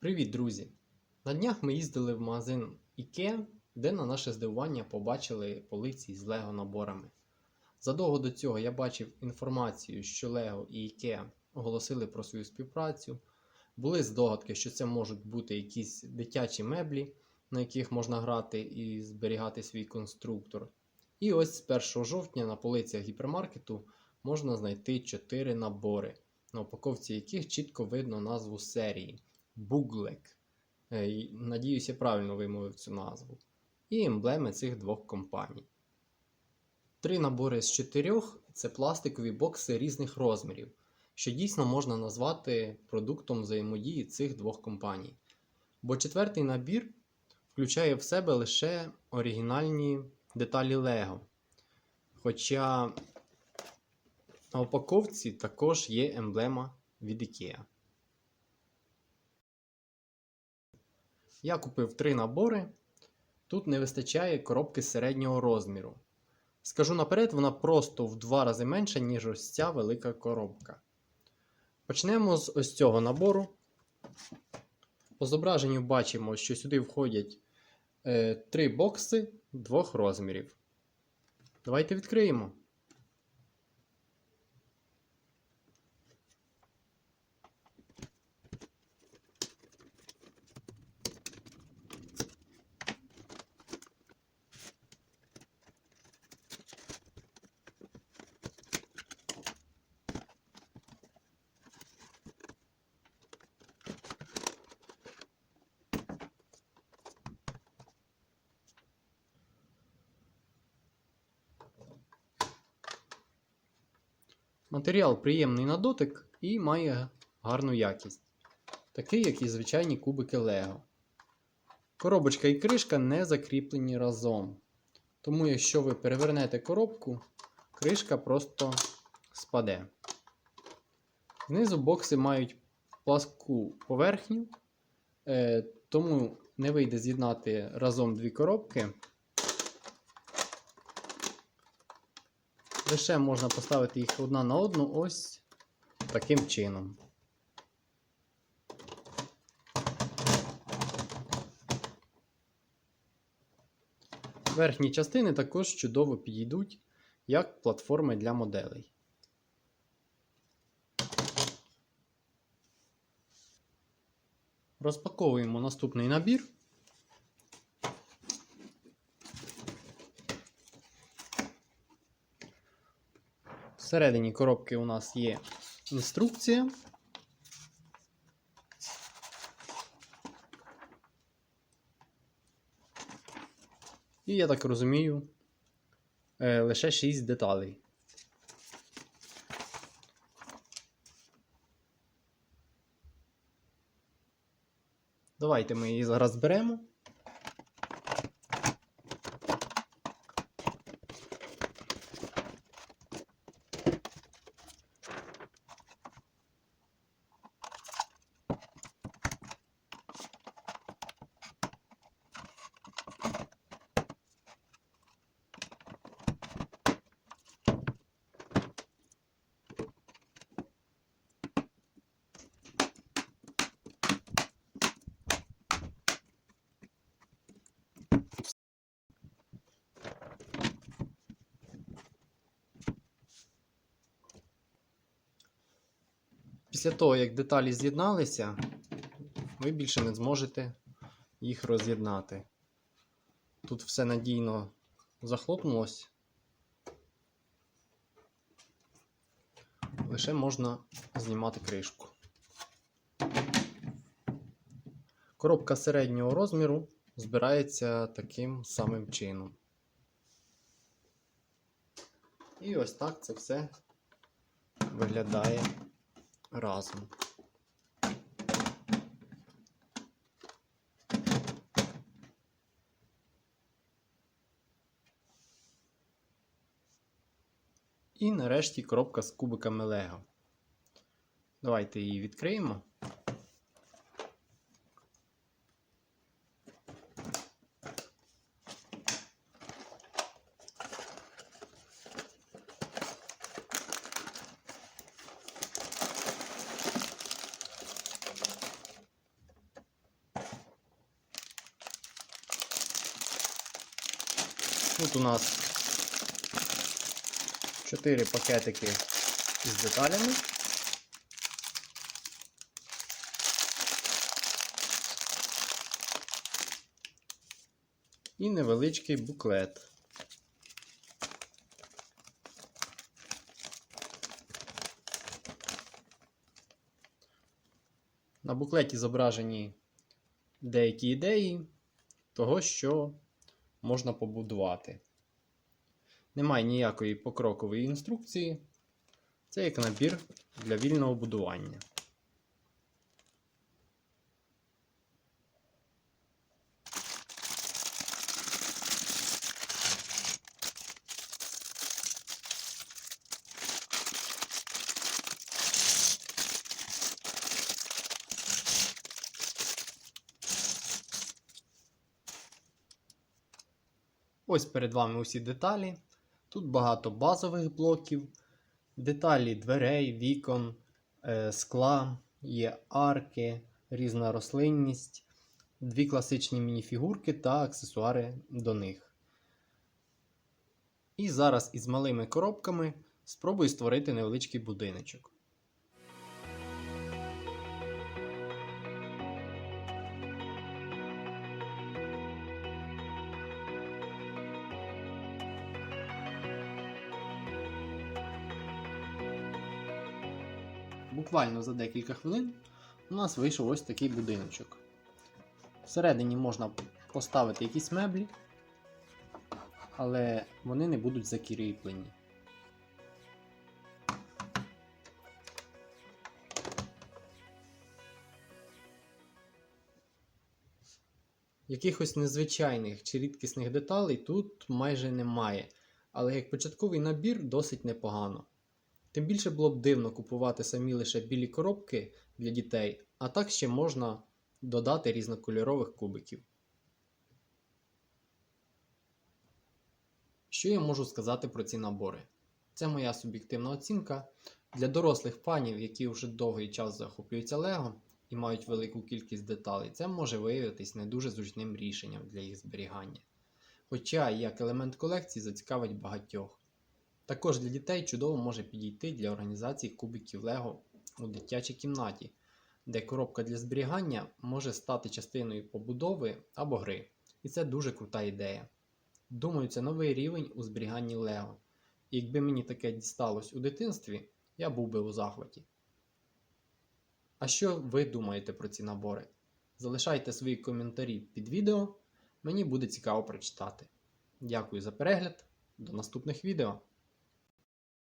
Привіт, друзі! На днях ми їздили в магазин IKEA, де на наше здивування побачили полиці з Лего наборами. Задовго до цього я бачив інформацію, що Lego і IKEA оголосили про свою співпрацю. Були здогадки, що це можуть бути якісь дитячі меблі, на яких можна грати і зберігати свій конструктор. І ось з 1 жовтня на полицях гіпермаркету можна знайти 4 набори, на упаковці яких чітко видно назву серії. Буглек. Е, Надіюсь, я правильно вимовив цю назву. І емблеми цих двох компаній. Три набори з чотирьох це пластикові бокси різних розмірів, що дійсно можна назвати продуктом взаємодії цих двох компаній. Бо четвертий набір включає в себе лише оригінальні деталі Lego. Хоча на упаковці також є емблема від IKEA. Я купив три набори. Тут не вистачає коробки середнього розміру. Скажу наперед, вона просто в два рази менша, ніж ось ця велика коробка. Почнемо з ось цього набору. По зображенню бачимо, що сюди входять е, три бокси двох розмірів. Давайте відкриємо. Матеріал приємний на дотик і має гарну якість. Такий, як і звичайні кубики Lego. Коробочка і кришка не закріплені разом. Тому, якщо ви перевернете коробку, кришка просто спаде. Знизу бокси мають пласку поверхню, е, тому не вийде з'єднати разом дві коробки. Лише можна поставити їх одна на одну ось таким чином. Верхні частини також чудово підійдуть як платформи для моделей. Розпаковуємо наступний набір. Всередині коробки у нас є інструкція. І я так розумію, е, лише 6 деталей. Давайте ми її зараз беремо. Після того, як деталі з'єдналися, ви більше не зможете їх роз'єднати. Тут все надійно захлопнулось. Лише можна знімати кришку. Коробка середнього розміру збирається таким самим чином. І ось так це все виглядає разом. І нарешті коробка з кубиками Лего. Давайте її відкриємо. Тут у нас 4 пакетики із деталями. І невеличкий буклет. На буклеті зображені деякі ідеї того, що можна побудувати. Немає ніякої покрокової інструкції. Це як набір для вільного будування. Ось перед вами усі деталі. Тут багато базових блоків, деталі дверей, вікон, е, скла, є арки, різна рослинність, дві класичні мініфігурки та аксесуари до них. І зараз із малими коробками спробую створити невеличкий будиночок. Буквально за декілька хвилин у нас вийшов ось такий будиночок. Всередині можна поставити якісь меблі, але вони не будуть закріплені. Якихось незвичайних чи рідкісних деталей тут майже немає, але як початковий набір досить непогано. Тим більше було б дивно купувати самі лише білі коробки для дітей, а так ще можна додати різнокольорових кубиків. Що я можу сказати про ці набори? Це моя суб'єктивна оцінка. Для дорослих фанів, які вже довгий час захоплюються Лего і мають велику кількість деталей, це може виявитись не дуже зручним рішенням для їх зберігання. Хоча як елемент колекції зацікавить багатьох. Також для дітей чудово може підійти для організації кубиків Лего у дитячій кімнаті, де коробка для зберігання може стати частиною побудови або гри. І це дуже крута ідея. Думаю, це новий рівень у зберіганні Лего. І якби мені таке дісталось у дитинстві, я був би у захваті. А що ви думаєте про ці набори? Залишайте свої коментарі під відео, мені буде цікаво прочитати. Дякую за перегляд, до наступних відео!